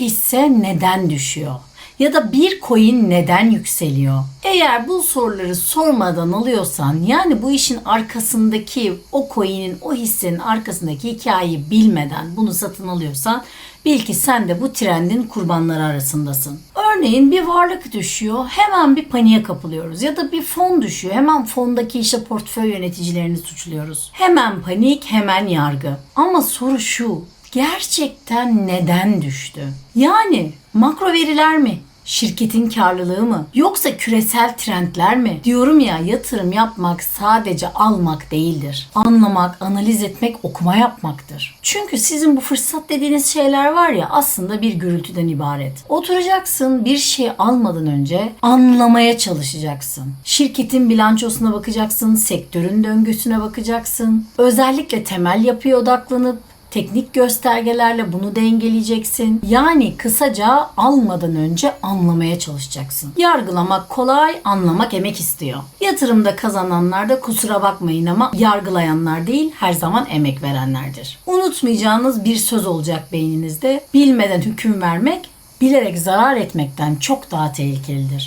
hisse neden düşüyor? Ya da bir coin neden yükseliyor? Eğer bu soruları sormadan alıyorsan yani bu işin arkasındaki o coin'in o hissenin arkasındaki hikayeyi bilmeden bunu satın alıyorsan bil ki sen de bu trendin kurbanları arasındasın. Örneğin bir varlık düşüyor hemen bir paniğe kapılıyoruz ya da bir fon düşüyor hemen fondaki işte portföy yöneticilerini suçluyoruz. Hemen panik hemen yargı. Ama soru şu gerçekten neden düştü? Yani makro veriler mi? Şirketin karlılığı mı? Yoksa küresel trendler mi? Diyorum ya yatırım yapmak sadece almak değildir. Anlamak, analiz etmek, okuma yapmaktır. Çünkü sizin bu fırsat dediğiniz şeyler var ya aslında bir gürültüden ibaret. Oturacaksın bir şey almadan önce anlamaya çalışacaksın. Şirketin bilançosuna bakacaksın, sektörün döngüsüne bakacaksın. Özellikle temel yapıya odaklanıp Teknik göstergelerle bunu dengeleyeceksin. Yani kısaca almadan önce anlamaya çalışacaksın. Yargılamak kolay, anlamak emek istiyor. Yatırımda kazananlar da kusura bakmayın ama yargılayanlar değil her zaman emek verenlerdir. Unutmayacağınız bir söz olacak beyninizde. Bilmeden hüküm vermek bilerek zarar etmekten çok daha tehlikelidir.